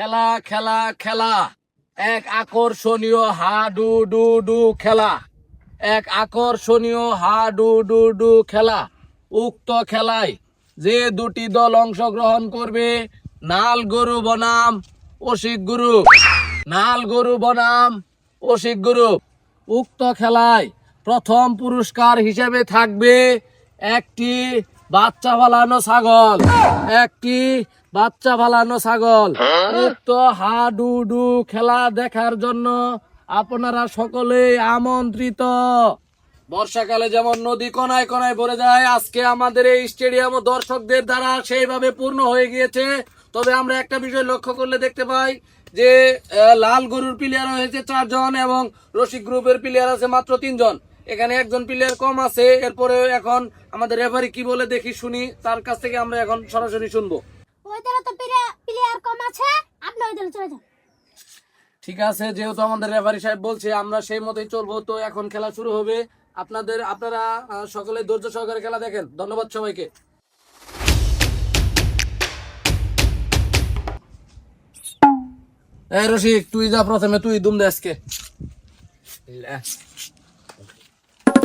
খেলা খেলা খেলা। এক আকর্ষণীয় হা ডু ডু ডু খেলা। এক আকর্ষণীয় হা ডু ডু ডু খেলা। উক্ত খেলায় যে দুটি দল অংশগ্রহণ করবে, নাল গরু বনাম অশিক গুরু। নাল গরু বনাম অশিক গুরু। উক্ত খেলায় প্রথম পুরস্কার হিসেবে থাকবে একটি বাচ্চা ফালানো ছাগল, একটি বাচ্চা ফালানো ছাগল। উক্ত হাডুডু খেলা দেখার জন্য আপনারা সকলে আমন্ত্রিত। বর্ষাকালে যেমন নদী কোনায় কোনায় ভরে যায়, আজকে আমাদের এই স্টেডিয়াম দর্শকদের দ্বারা সেইভাবে পূর্ণ হয়ে গিয়েছে। তবে আমরা একটা বিষয় লক্ষ্য করলে দেখতে পাই যে লাল গরুর প্লেয়ার হয়েছে চারজন এবং রসিক গ্রুপের প্লেয়ার আছে মাত্র তিনজন। এখানে একজন প্লেয়ার কম আছে, এরপরে এখন আমাদের রেফারি কি বলে দেখি শুনি, তার কাছ থেকে আমরা এখন সরাসরি শুনব। প্লেয়ার কম আছে ঠিক আছে, যেহেতু আমাদের রেফারি সাহেব বলছে, আমরা সেই মতোই চলবো, তো এখন খেলা শুরু হবে। আপনাদের, আপনারা সকলে ধৈর্য সহকারে খেলা দেখেন। ধন্যবাদ সবাইকে। এই রসিক তুই যা প্রথমে, তুই দুম দে আজকে।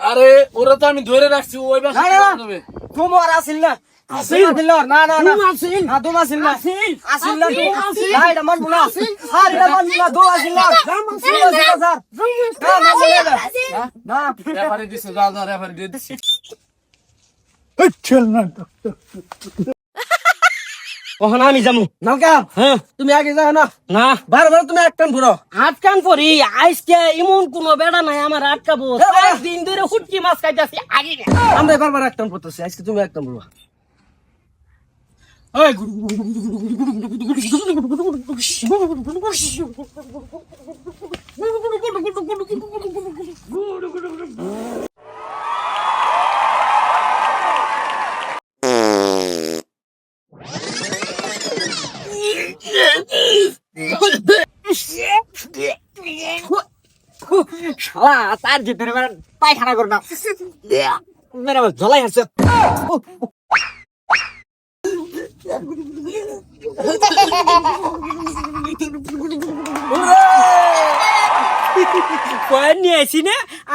আরে ওরা তো আমি ধরে রাখছি ওই বাসা না, না, না। তোমার আসিল না। আসিল? আসিল? না না না আসিল? না তুমি আসিল না। আসিল? আসিল না। তুমি না এটা মান না। আর এটা মান না দো আসিল না। আসিল স্যার। না না না। না রেফারি দিছে যা যা রেফারি দিছি কখন আমি যাব নৌকা হ্যাঁ তুমি আগে যাও না না বারবার তুমি টান ঘুরো আটকান পরি আজকে এমন কোন বেড়া নাই আমার আটকাবো! দিন ধরে হুটকি মাছ খাইতেছি আগে। আমরা বারবার টান পড়তেছি আজকে তুমি এক টান ঘুরো পায়খানা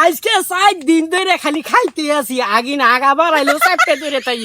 আজকে সাত দিন ধরে খালি খাইতে আসি আগে না আগা বাড়াইলো চারটে ধরে তাই